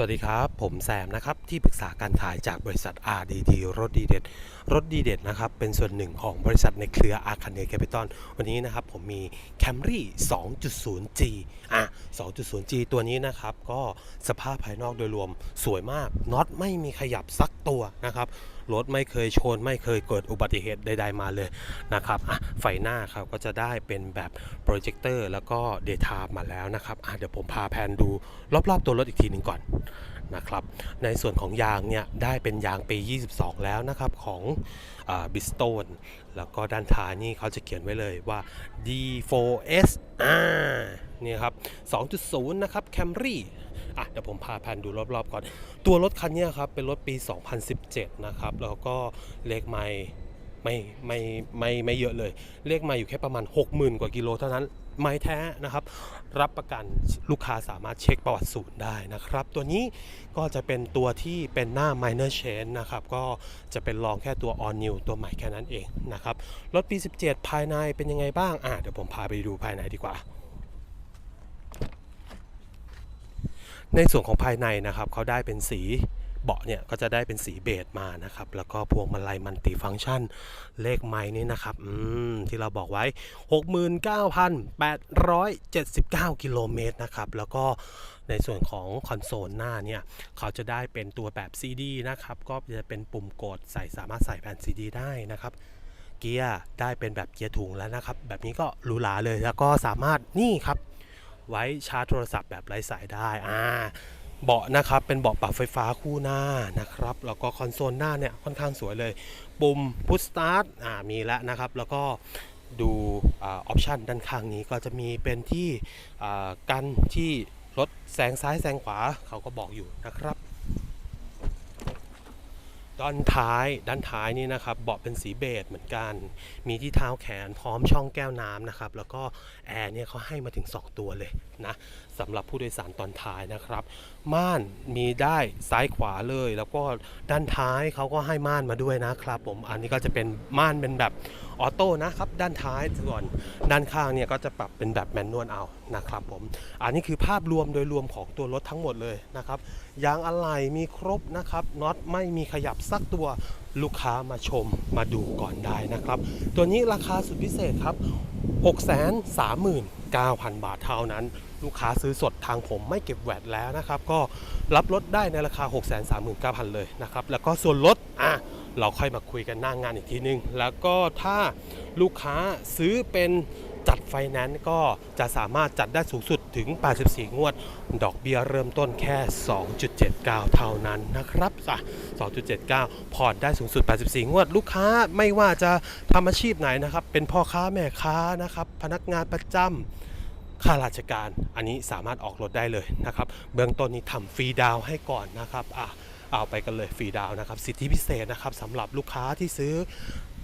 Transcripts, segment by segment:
วัสดีครับ ผมแซมนะครับ ที่ปรึกษาการขายจากบริษัท RDD รถดีเด็ด รถดีเด็ดนะครับ เป็นส่วนหนึ่งของบริษัทในเครืออาคาเนียแคปิตอลวันนี้นะครับ ผมมี Camry 2.0G อะ 2.0G ตัวนี้นะครับ ก็สภาพภายนอกโดยรวมสวยมากน็อตไม่มีขยับสักตัวนะครับ รถไม่เคยชน ไม่เคยเกิดอุบัติเหตุใดๆมาเลยนะครับอะไฟหน้าครับก็จะได้เป็นแบบโปรเจคเตอร์แล้วก็เด y t ามาแล้วนะครับอะเดี๋ยวผมพาแพนดูรอบๆตัวรถอีกทีหนึ่งก่อนนะครับ ในส่วนของยางเนี่ยได้เป็นยางปี 22 แล้วนะครับของบิสโตนแล้วก็ด้านท้ายนี่เขาจะเขียนไว้เลยว่า D4S อ่านี่ครับ 2.0 นะครับ Camry อะเดี๋ยวผมพาแพนดูรอบๆก่อน ตัวรถคันเนี้ยครับเป็นรถปี 2017 นะครับ แล้วก็เลขไม่ ไม่ไม่ไม่ไม่เยอะเลย เลขไม่อยู่แค่ประมาณ 60,000 กว่ากิโลเท่านั้น ไม่แท้นะครับ รับประกันลูกค้าสามารถเช็คประวัติศูนย์ได้นะครับ ตัวนี้ก็จะเป็นตัวที่เป็นหน้า minor change นะครับ ก็จะเป็นรองแค่ตัว all new ตัวใหม่แค่นั้นเองนะครับ รถปี 17 ภายในเป็นยังไงบ้าง อะเดี๋ยวผมพาไปดูภายในดีกว่าในส่วนของภายในนะครับเขาได้เป็นสี เบาะเนี่ยก็จะได้เป็นสีเบจมานะครับ แล้วก็พวงมาลัยมันติฟังก์ชัน เลขไม้นี่นะครับอืมที่เราบอกไว้ 69,879 กิโลเมตรนะครับ แล้วก็ในส่วนของคอนโซลหน้าเนี่ยเขาจะได้เป็นตัวแบบ CD นะครับ ก็จะเป็นปุ่มกดใส่สามารถใส่แผ่น CD ได้นะครับเกียร์ได้เป็นแบบเกียร์ถุงแล้วนะครับ แบบนี้ก็หรูหราเลยแล้วก็สามารถนี่ครับ ไว้ชาร์จโทรศัพท์แบบไร้สายได้อ่า เบาะนะครับเป็นเบาะปรับไฟฟ้าคู่หน้านะครับแล้วก็คอนโซลหน้าเนี่ยค่อนข้างสวยเลย ปุ่มพุชสตาร์ทอ่ามีแล้วนะครับ แล้วก็ดูออปชันด้านข้างนี้ก็จะมีเป็นที่อ่ากันที่รถแซงซ้ายแซงขวาเขาก็บอกอยู่นะครับ ด้านท้ายด้านท้ายนี่นะครับเบาะเป็นสีเบจเหมือนกัน มีที่เท้าแขนพร้อมช่องแก้วน้ำนะครับ แล้วก็แอร์เนี่ยเขาให้มาถึง 2 ตัวเลยนะสำหรับผู้โดยสารตอนท้ายนะครับ ม่านมีได้ซ้ายขวาเลย แล้วก็ด้านท้ายเขาก็ให้ม่านมาด้วยนะครับผมอันนี้ก็จะเป็นม่านเป็นแบบออโต้นะครับ ด้านท้ายส่วนด้านข้างเนี่ยก็จะปรับเป็นแบบแมนนวลเอา นะครับผมอันนี้คือภาพรวมโดยรวมของตัวรถทั้งหมดเลยนะครับยางอะไหล่มีครบนะครับน็อตไม่มีขยับสักตัวลูกค้ามาชมมาดูก่อนได้นะครับ ตัวนี้ราคาสุดพิเศษครับ 639,000 บาทเท่านั้น ลูกค้าซื้อสดทางผมไม่เก็บแวดแล้วนะครับ ก็รับรถได้ในราคา 639,000 เลยนะครับ แล้วก็ส่วนลดอะเราค่อยมาคุยกันหน้างงานอีกทีนึง แล้วก็ถ้าลูกค้าซื้อเป็น จัดไฟแนนซ์ก็จะสามารถจัดได้สูงสุดถึง 84 งวด ดอกเบี้ยเริ่มต้นแค่ 2.79 เท่านั้นนะครับอะ2.79 ผ่อนได้สูงสุด 84 งวด ลูกค้าไม่ว่าจะทำอาชีพไหนนะครับ เป็นพ่อค้าแม่ค้านะครับ พนักงานประจำข้าราชการอันนี้สามารถออกรถได้เลยนะครับ เบื้องต้นนี้ทำฟรีดาวให้ก่อนนะครับอะเอาไปกันเลยฟรีดาวน์นะครับ สิทธิพิเศษนะครับสำหรับลูกค้าที่ซื้อ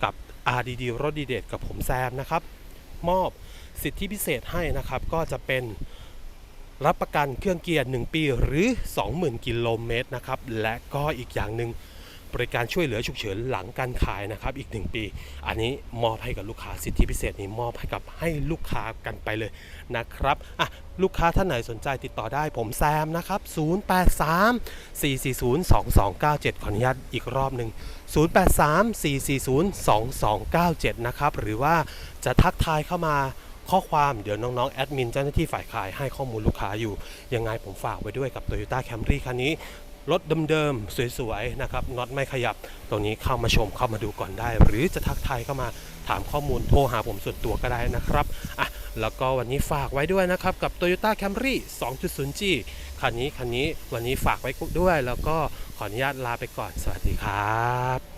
กับ RDD รถดีเด็ดกับผมแซมนะครับ มอบสิทธิพิเศษให้นะครับ ก็จะเป็นรับประกันเครื่องเกียร์ 1 ปีหรือ 20,000 กิโลเมตรนะครับ และก็อีกอย่างหนึ่ง บริการช่วยเหลือฉุกเฉินหลังการขายนะครับอีก 1 ปี อันนี้มอบให้กับลูกค้าสิทธิพิเศษนี้มอบให้กับให้ลูกค้ากันไปเลยนะครับอะลูกค้าท่านไหนสนใจติดต่อได้ผมแซมนะครับ 083 440 2297 ขออนุญาตอีกรอบหนึ่ง083 440 2297 นะครับ หรือว่าจะทักทายเข้ามาข้อความเดี๋ยวน้องๆ แอดมินเจ้าหน้าที่ฝ่ายขายให้ข้อมูลลูกค้าอยู่ ยังไงผมฝากไว้ด้วยกับ Toyota Camry คันนี้ รถเดิมๆสวยๆนะครับน็อตไม่ขยับ ตรงนี้เข้ามาชมเข้ามาดูก่อนได้ หรือจะทักทายเข้ามาถามข้อมูลโทรหาผมส่วนตัวก็ได้นะครับอะแล้วก็วันนี้ฝากไว้ด้วยนะครับ กับ Toyota Camry 2.0G คันนี้คันนี้วันนี้ฝากไว้ด้วย แล้วก็ขออนุญาตลาไปก่อนสวัสดีครับ